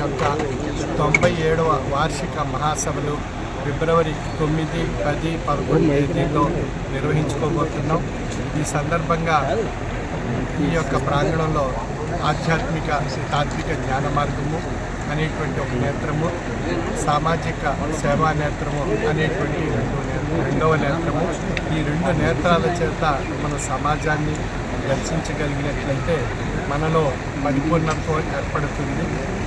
యొక్క తొంభై ఏడవ వార్షిక మహాసభలు ఫిబ్రవరి తొమ్మిది పది పదకొండు తేదీల్లో నిర్వహించుకోబోతున్నాం. ఈ సందర్భంగా ఈ యొక్క ప్రాంగణంలో ఆధ్యాత్మిక తాత్విక జ్ఞాన మార్గము అనేటువంటి ఒక నేత్రము సామాజిక సేవా నేత్రము అనేటువంటి రెండవ నేత్రము. ఈ రెండు నేత్రాల చేత మన సమాజాన్ని దర్శించగలిగినట్లయితే మనలో పరిపూర్ణత్వం ఏర్పడుతుంది.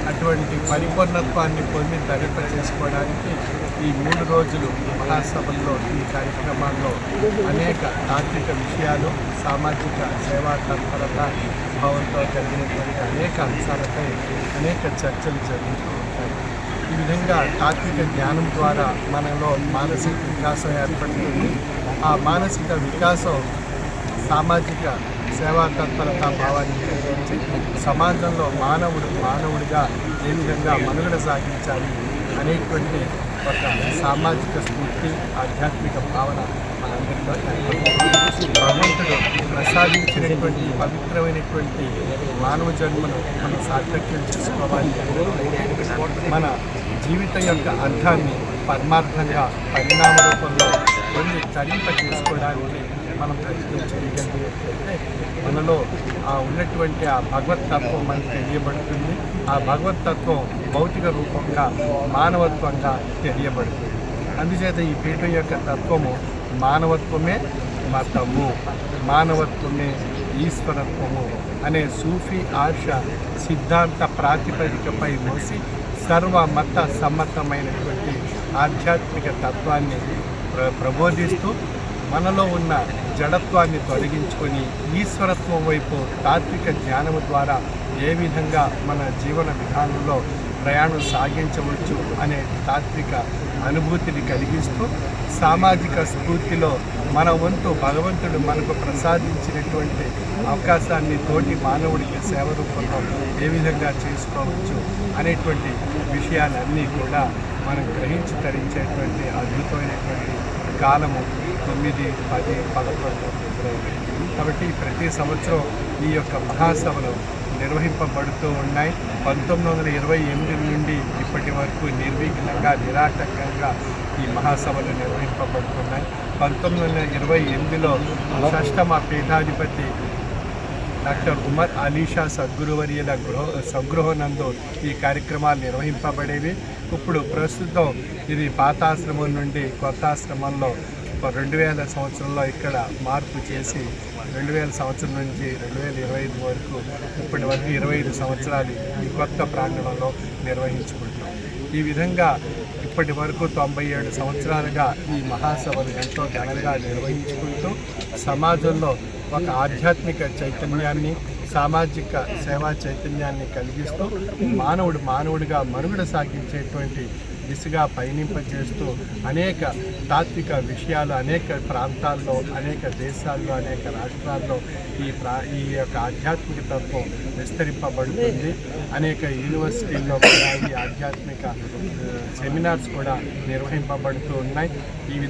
అటువంటి పరిపూర్ణత్వాన్ని పొంది దరిద్ర చేసుకోవడానికి ఈ మూడు రోజులు మహాసభల్లో ఈ కార్యక్రమాల్లో అనేక తాత్విక విషయాలు సామాజిక సేవా తత్పరత భావంతో కలిగినటువంటి అనేక అంశాలపై అనేక చర్చలు జరుగుతూ ఉంటాయి. ఈ విధంగా తాత్విక జ్ఞానం ద్వారా మనలో మానసిక వికాసం ఏర్పడుతుంది. ఆ మానసిక వికాసం సామాజిక సేవా తత్పరత భావాన్ని కలిగించి సమాజంలో మానవుడు మానవుడిగా ఏ విధంగా మనుగడ సాగించాలి అనేటువంటి ఒక సామాజిక స్ఫూర్తి ఆధ్యాత్మిక భావన మనందరిలో భగవంతుడు ప్రసాదించినటువంటి పవిత్రమైనటువంటి మానవ జన్మను మనం సార్థక్యం చేసుకోవాలి. మన జీవితం యొక్క అర్థాన్ని పరమార్థంగా పరిణామ రూపంలో కొన్ని చరింప చేసుకోవడానికి మనం ప్రయత్నం చేయగలిగినట్లయితే మనలో ఆ ఉన్నటువంటి ఆ భగవత్ తత్వం మనకు తెలియబడుతుంది. ఆ భగవత్ తత్వం భౌతిక రూపంగా మానవత్వంగా తెలియబడుతుంది. అందుచేత ఈ పీఠం యొక్క తత్వము మానవత్వమే మతము. మానవత్వమే ఈశ్వరత్వము అనే సూఫీ ఆశ సిద్ధాంత ప్రాతిపదికపై మోసి సర్వ మత సమ్మతమైనటువంటి ఆధ్యాత్మిక తత్వాన్ని ప్రబోధిస్తూ మనలో ఉన్న జడత్వాన్ని తొలగించుకొని ఈశ్వరత్వం వైపు తాత్విక జ్ఞానము ద్వారా ఏ విధంగా మన జీవన విధానంలో ప్రయాణం సాగించవచ్చు అనే తాత్విక అనుభూతిని కలిగిస్తూ సామాజిక స్ఫూర్తిలో మన వంతు భగవంతుడు మనకు ప్రసాదించినటువంటి అవకాశాన్ని తోటి మానవుడికి సేవ రూపంలో ఏ విధంగా చేసుకోవచ్చు అనేటువంటి విషయాలన్నీ కూడా మనం గ్రహించి తరించేటువంటి అద్భుతమైనటువంటి కాలము తొమ్మిది పది పదకొండు కాబట్టి ప్రతి సంవత్సరం ఈ యొక్క మహాసభలు నిర్వహింపబడుతూ ఉన్నాయి. పంతొమ్మిది వందల ఇరవై ఎనిమిది నుండి ఇప్పటి వరకు నిర్విఘ్నంగా నిరాటంకంగా ఈ మహాసభలు నిర్వహింపబడుతున్నాయి. పంతొమ్మిది వందల ఇరవై ఎనిమిదిలో షష్టమ పీఠాధిపతి డాక్టర్ ఉమర్ అలీషా సద్గురువర్యుల గృహ స్వగృహనందు ఈ కార్యక్రమాలు నిర్వహింపబడేవి. ఇప్పుడు ప్రస్తుతం ఇది పాతాశ్రమం నుండి కొత్త ఆశ్రమంలో రెండు వేల సంవత్సరంలో ఇక్కడ మార్పు చేసి రెండు వేల సంవత్సరం నుంచి రెండు వేల ఇరవై ఐదు వరకు ఇప్పటి వరకు ఇరవై ఐదు సంవత్సరాలు ఈ కొత్త ప్రాంగణంలో నిర్వహించుకుంటాం ఈ విధంగా ఇప్పటి వరకు తొంభై ఏడు సంవత్సరాలుగా ఈ మహాసభను ఎంతో ఘనంగా నిర్వహించుకుంటూ సమాజంలో ఒక ఆధ్యాత్మిక చైతన్యాన్ని సామాజిక సేవా చైతన్యాన్ని కలిగిస్తూ మానవుడు మానవుడిగా మనుగడ సాగించేటువంటి దిశగా పయనింపజేస్తూ అనేక తాత్విక విషయాలు అనేక ప్రాంతాల్లో అనేక దేశాల్లో అనేక రాష్ట్రాల్లో ఈ ప్రా ఈ యొక్క ఆధ్యాత్మిక తత్వం విస్తరింపబడుతుంది. అనేక యూనివర్సిటీల్లో కూడా ఈ ఆధ్యాత్మిక సెమినార్స్ కూడా నిర్వహింపబడుతూ ఉన్నాయి. ఈ